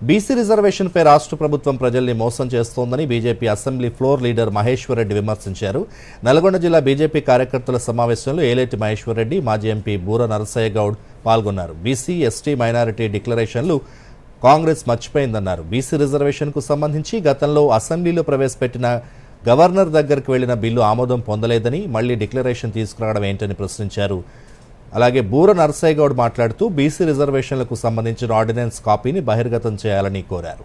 BC రిజర్వేషన్పై రాష్ట్ర ప్రభుత్వం ప్రజల్ని మోసం చేస్తోందని BJP assembly floor leader Maheshwar Reddy విమర్శించారు. నల్గొండ జిల్లా బీజేపీ కార్యకర్తల సమావేశంలో ఏలేటి మహేశ్వర్ రెడ్డి మాజీ ఎంపీ బూర నరసయ్య గౌడ్ పాల్గొన్నారు. బీసీ ఎస్టీ మైనారిటీ డిక్లరేషన్లు కాంగ్రెస్ మర్చిపోయిందన్నారు. బీసీ రిజర్వేషన్కు సంబంధించి గతంలో అసెంబ్లీలో ప్రవేశపెట్టిన గవర్నర్ దగ్గరకు వెళ్ళిన బిల్లు ఆమోదం పొందలేదని మళ్ళీ డిక్లరేషన్ తీసుకురావడం ఏంటని ప్రశ్నించారు. అలాగే బూర నరసయ్య గౌడ్ మాట్లాడుతూ బీసీ రిజర్వేషన్లకు సంబంధించిన ఆర్డినెన్స్ కాపీని బహిర్గతం చేయాలని కోరారు.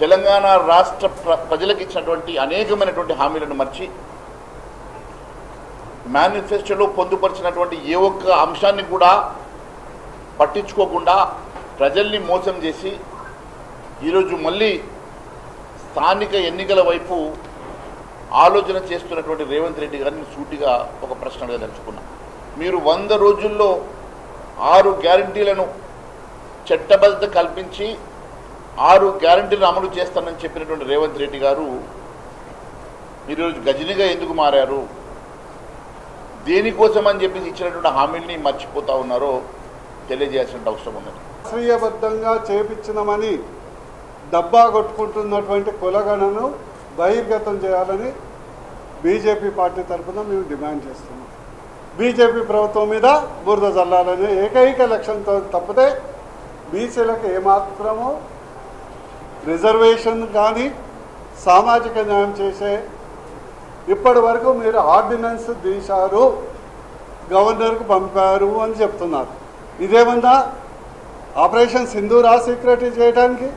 తెలంగాణ రాష్ట్ర ప్ర- ప్రజలకు ఇచ్చినటువంటి అనేకమైనటువంటి హామీలను మర్చి మేనిఫెస్టోలో పొందుపరిచినటువంటి ఏ ఒక్క అంశాన్ని కూడా పట్టించుకోకుండా ప్రజల్ని మోసం చేసి ఈరోజు మళ్ళీ స్థానిక ఎన్నికల వైపు ఆలోచన చేస్తున్నటువంటి రేవంత్ రెడ్డి గారిని సూటిగా ఒక ప్రశ్న అడగదలుచుకున్నా మీరు వంద రోజుల్లో ఆరు గ్యారంటీలను చట్టబద్ధ కల్పించి ఆరు గ్యారంటీలను అమలు చేస్తానని చెప్పినటువంటి రేవంత్ రెడ్డి గారు మీరు గజనిగా ఎందుకు మారారు? దేనికోసం అని చెప్పి ఇచ్చినటువంటి హామీల్ని మర్చిపోతా ఉన్నారో తెలియజేయాల్సిన అవసరం ఉన్నది. శాస్త్రీయబద్ధంగా చేపించినమని డబ్బా కొట్టుకుంటున్నటువంటి కులగణను బహిర్గతం చేయాలని బీజేపీ పార్టీ తరఫున మేము డిమాండ్ చేస్తున్నాం. బీజేపీ ప్రభుత్వం మీద బురద చల్లాలనే ఏకైక లక్ష్యంతో తప్పితే బీసీలకు ఏమాత్రము రిజర్వేషన్ కానీ సామాజిక న్యాయం చేసే ఇప్పటి వరకు మీరు ఆర్డినెన్స్ తీశారు గవర్నర్కు పంపారు అని చెప్తున్నారు. ఇదేమన్నా ఆపరేషన్ సింధూరా సీక్రెట్ చేయడానికి